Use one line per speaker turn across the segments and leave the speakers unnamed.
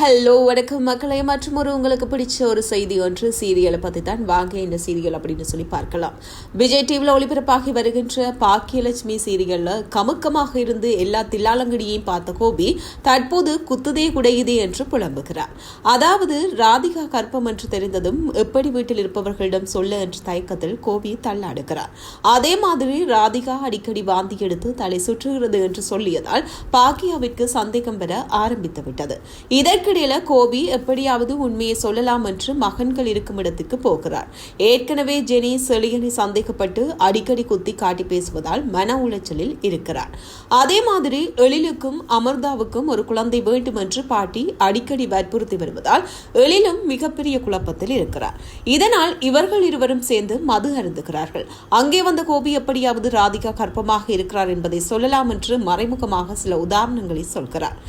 Hello வணக்கம் மக்களை. மற்றும் ஒரு உங்களுக்கு பிடிச்ச ஒரு செய்தி ஒன்று சீரியலை பற்றி தான் வாங்க இந்த சீரியல் அப்படின்னு சொல்லி பார்க்கலாம். விஜய் டிவியில் ஒளிபரப்பாகி வருகின்ற பாக்கியலட்சுமி சீரியலில் கமுக்கமாக இருந்து எல்லா தில்லாலங்கடியையும் பார்த்த கோபி தற்போது குத்துதே குடையுதே என்று புலம்புகிறார். அதாவது ராதிகா கற்பம் என்று தெரிந்ததும் எப்படி வீட்டில் இருப்பவர்களிடம் சொல்ல என்ற தயக்கத்தில் கோபி தள்ளாடுகிறார். அதே மாதிரி ராதிகா அடிக்கடி வாந்தி எடுத்து தலை சுற்றுகிறது என்று சொல்லியதால் பாக்கியாவிற்கு சந்தேகம் பெற ஆரம்பித்து விட்டது. இதற்கிடையில கோபி எப்படியாவது உண்மையை சொல்லலாம் என்று மகன்கள் இருக்கும் இடத்துக்கு போகிறார். ஏற்கனவே ஜெனி செலியனை சந்தேகப்பட்டு அடிக்கடி குத்தி காட்டி பேசுவதால் மன உளைச்சலில் இருக்கிறார். அதே மாதிரி எழிலுக்கும் அமர்தாவுக்கும் ஒரு குழந்தை வேண்டும் என்று பாட்டி அடிக்கடி வற்புறுத்தி வருவதால் எழிலும் மிகப்பெரிய குழப்பத்தில் இருக்கிறார். இதனால் இவர்கள் இருவரும் சேர்ந்து மது அருந்துகிறார்கள். அங்கே வந்த கோபி எப்படியாவது ராதிகா கர்ப்பமாக இருக்கிறார் என்பதை சொல்லலாம் என்று மறைமுகமாக சில உதாரணங்களை சொல்கிறார்.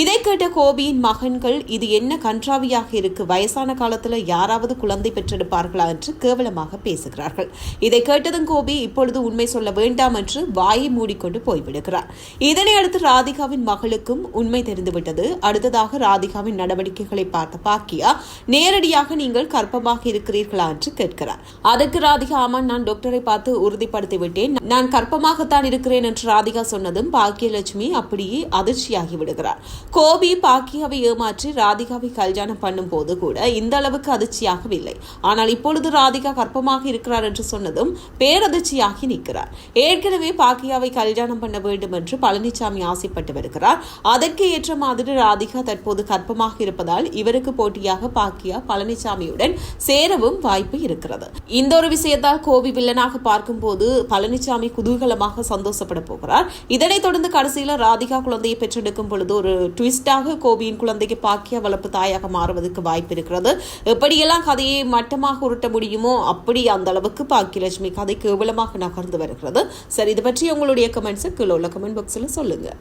இதை கேட்ட கோபியின் மகன்கள் இது என்ன கன்றாவியாக இருக்கு? வயசான காலத்துல யாராவது குழந்தை பெற்றெடுப்பார்களா என்று கேவலமாக பேசுகிறார்கள். இதை கேட்டதும் கோபி இப்பொழுது உண்மை சொல்ல வேண்டாம் என்று வாயை மூடிக்கொண்டு போய்விடுகிறார். இதனை அடுத்து ராதிகாவின் மகளுக்கும் உண்மை தெரிந்துவிட்டது. அடுத்ததாக ராதிகாவின் நடவடிக்கைகளை பார்த்த பாக்கியா நேரடியாக நீங்கள் கர்ப்பமாக இருக்கிறீர்களா? என்று கேட்கிறார். அதற்கு ராதிகா ஆமா நான் டாக்டரை பார்த்து உறுதிப்படுத்தி விட்டேன். நான் கர்ப்பமாகத்தான் இருக்கிறேன் என்று ராதிகா சொன்னதும் பாக்கியலட்சுமி அப்படியே அதிர்ச்சியாகி விடுகிறார். கோபி பாக்கியாவை ஏமாற்றி ராதிகாவை கல்யாணம் பண்ணும் போது கூட இந்த அளவுக்கு அதிர்ச்சியாகவில்லை. ஆனால் இப்பொழுது ராதிகா கர்ப்பமாக இருக்கிறார் என்று சொன்னதும் பேரதிர்ச்சியாகி நிற்கிறார். ஏற்கனவே பாக்கியாவை கல்யாணம் பண்ண வேண்டும் என்று பழனிசாமி ஆசைப்பட்டு வருகிறார். அதற்கு ஏற்ற மாதிரி ராதிகா தற்போது கர்ப்பமாக இருப்பதால் இவருக்கு போட்டியாக பாக்கியா பழனிசாமியுடன் சேரவும் வாய்ப்பு இருக்கிறது. இந்த ஒரு விஷயத்தால் கோபி வில்லனாக பார்க்கும்போது பழனிசாமி குதூகலமாக சந்தோஷப்பட போகிறார். இதனைத் தொடர்ந்து கடைசியில் ராதிகா குழந்தையை பெற்றெடுக்கும் பொழுது ஒரு ட்விஸ்டாக கோபியின் குழந்தைக்கு பாக்கிய வளர்ப்பு தாயாக மாறுவதற்கு வாய்ப்பு இருக்கிறது எப்படியெல்லாம் கதையை மட்டமாக உருட்ட முடியுமோ அப்படி அந்த அளவுக்கு பாக்கியலட்சுமி கதை கேவலமாக நகர்ந்து வருகிறது. சரி இது பற்றி உங்களுடைய கமெண்ட்ஸை கீழே உள்ள கமெண்ட் பாக்ஸில் சொல்லுங்கள்